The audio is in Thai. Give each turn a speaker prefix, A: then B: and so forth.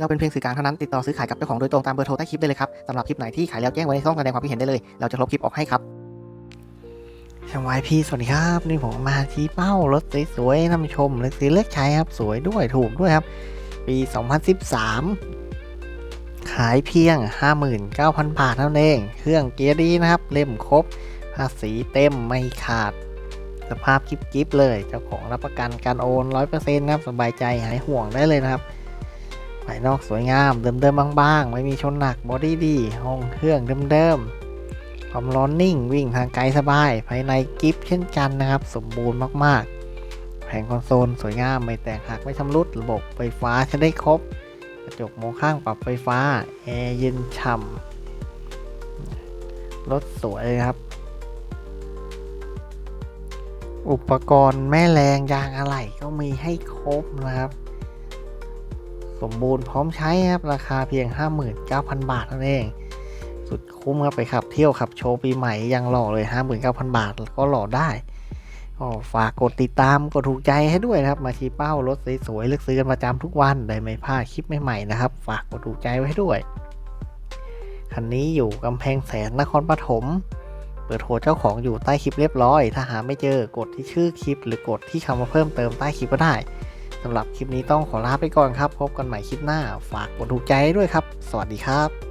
A: เราเป็นเพียงสื่อกลางเท่านั้นติดต่อซื้อขายกับเจ้าของโดยตรงตามเบอร์โทรใต้คลิปได้เลยครับสำหรับคลิปไหนที่ขายแล้วแจ้งไว้ในช่องแสดงความคิดเห็นได้เลย เราจะลบคลิปออกให้ครับชาวายพี่สวัสดีครับ นี่ผมมาที่เป้ารถสวยๆนำชมเลือกซื้อเลือกใช้ครับ สวยด้วยถูกด้วยครับ ปี 2013 ขายเพียง 59,000 บาทเท่านั้นเอง เครื่องเกียร์ดีนะครับ เล่มครบ ภาษีเต็มไม่ขาด สภาพกิ๊บๆเลย เจ้าของรับประกันการโอน 100%นะครับ สบายใจหายห่วงได้เลยนะครับายนอกสวยงาม เดิมๆบางๆ ไม่มีชนหนักบอดี้ดี ห้องเครื่องเดิมๆ ความร้อนนิ่งวิ่งทางไกลสบาย ภายในกิฟเช่นกันนะครับ สมบูรณ์มากๆ แผงคอนโซลสวยงาม ไม่แตกหักไม่ชำรุด ระบบไฟฟ้าใช้ได้ครบ กระจกมองข้างปรับไฟฟ้า แอร์เย็นฉ่ำรถสวยเลยครับอุปกรณ์แม่แรงยางอะไหล่ก็มีให้ครบนะครับ สมบูรณ์พร้อมใช้ครับ ราคาเพียง 59,000 บาทนั่นเอง สุดคุ้มครับไปขับเที่ยวขับโชว์ปีใหม่ยังหล่อเลย 59,000 บาทก็หล่อได้ก็ฝากกดติดตามกดถูกใจให้ด้วยนะครับ มาชี้เป้ารถสวยๆเลือกซื้อกันประจำทุกวันได้ไม่พลาดคลิปใหม่ๆนะครับ ฝากกดถูกใจไว้ด้วยคันนี้อยู่กำแพงแสนนครปฐมเปิดโทรเจ้าของอยู่ใต้คลิปเรียบร้อย ถ้าหาไม่เจอกดที่ชื่อคลิป หรือกดที่คำว่าเพิ่มเติมใต้คลิปก็ได้ สำหรับคลิปนี้ต้องขอลาไปก่อนครับ พบกันใหม่คลิปหน้า ฝากกดถูกใจด้วยครับ สวัสดีครับ